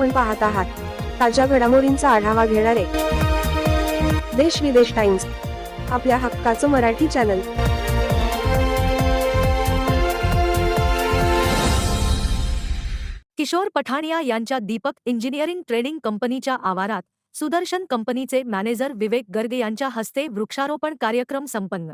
आपण पाहत आहात. ताज्या घडामोडींचा आढावा घेणारे देश विदेश टाइम्स आपल्या हक्काचं मराठी चॅनल. किशोर पठाणिया यांच्या दीपक इंजिनिअरिंग ट्रेडिंग कंपनीच्या आवारात सुदर्शन कंपनीचे मॅनेजर विवेक गर्ग यांच्या हस्ते वृक्षारोपण कार्यक्रम संपन्न.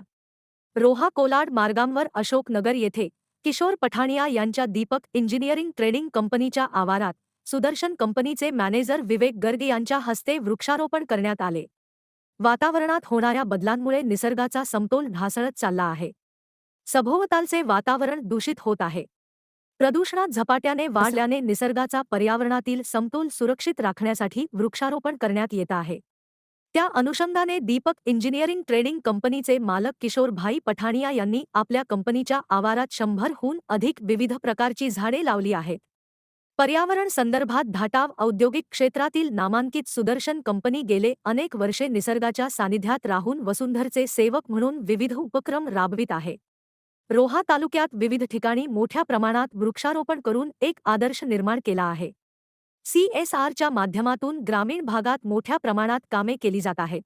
रोहा कोलाड मार्गांवर अशोक नगर येथे किशोर पठाणिया यांच्या दीपक इंजिनिअरिंग ट्रेडिंग कंपनीच्या आवारात सुदर्शन कंपनीचे मॅनेजर विवेक गर्ग यांच्या हस्ते वृक्षारोपण करण्यात आले. वातावरणात होणाऱ्या बदलांमुळे निसर्गाचा समतोल ढासळत चालला आहे. सभोवतालचे वातावरण दूषित होत आहे. प्रदूषणात झपाट्याने वाढल्याने निसर्गाचा पर्यावरणातील समतोल सुरक्षित राखण्यासाठी वृक्षारोपण करण्यात येत आहे. त्या अनुषंगाने दीपक इंजिनिअरिंग ट्रेडिंग कंपनीचे मालक किशोर भाई पठाणिया यांनी आपल्या कंपनीच्या आवारात शंभरहून अधिक विविध प्रकारची झाडे लावली आहेत. पर्यावरण संदर्भात धाटाव औद्योगिक क्षेत्रातील नामांकित सुदर्शन कंपनी गेले अनेक वर्षे निसर्गाच्या सानिध्यात राहून वसुंधरचे सेवक म्हणून विविध उपक्रम राबवित आहे. रोहा तालुक्यात विविध ठिकाणी मोठ्या प्रमाणात वृक्षारोपण करून एक आदर्श निर्माण केला आहे. सीएसआरच्या माध्यमातून ग्रामीण भागात मोठ्या प्रमाणात कामे केली जात आहेत.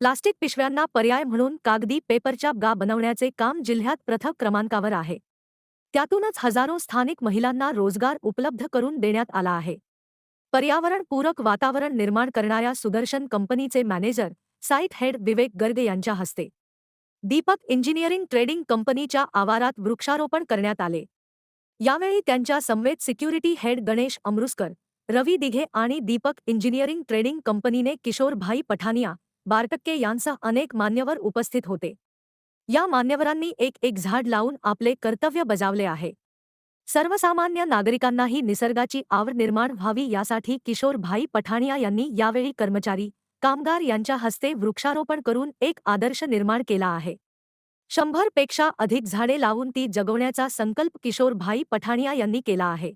प्लास्टिक पिशव्यांना पर्याय म्हणून कागदी पेपरच्या गा बनवण्याचे काम जिल्ह्यात प्रथम क्रमांकावर आहे. त्यातूनच हजारो स्थानिक महिलांना रोजगार उपलब्ध करून देण्यात आला आहे. पर्यावरणपूरक वातावरण निर्माण करणाऱ्या सुदर्शन कंपनीचे manager site head Vivek Garg यांच्या हस्ते. दीपक इंजिनिअरिंग ट्रेडिंग कंपनीच्या आवारात वृक्षारोपण करण्यात आले. यावेळी त्यांच्या समवेत सिक्युरिटी हेड गणेश अमरुस्कर रवी दिघे आणि दीपक इंजिनिअरिंग ट्रेडिंग कंपनीने किशोर भाई पठानिया बारटक्के यांसह अनेक मान्यवर उपस्थित होते. या मान्यवरांनी एक एक झाड लावून आपले कर्तव्य बजावले आहे. सर्वसामान्य नागरिकांनाही निसर्गाची आवड निर्माण व्हावी यासाठी किशोर भाई पठाणिया यांनी यावेळी कर्मचारी कामगार यांच्या हस्ते वृक्षारोपण करून एक आदर्श निर्माण केला आहे. शंभरपेक्षा अधिक झाडे लावून ती जगवण्याचा संकल्प किशोर भाई पठाणिया यांनी केला आहे.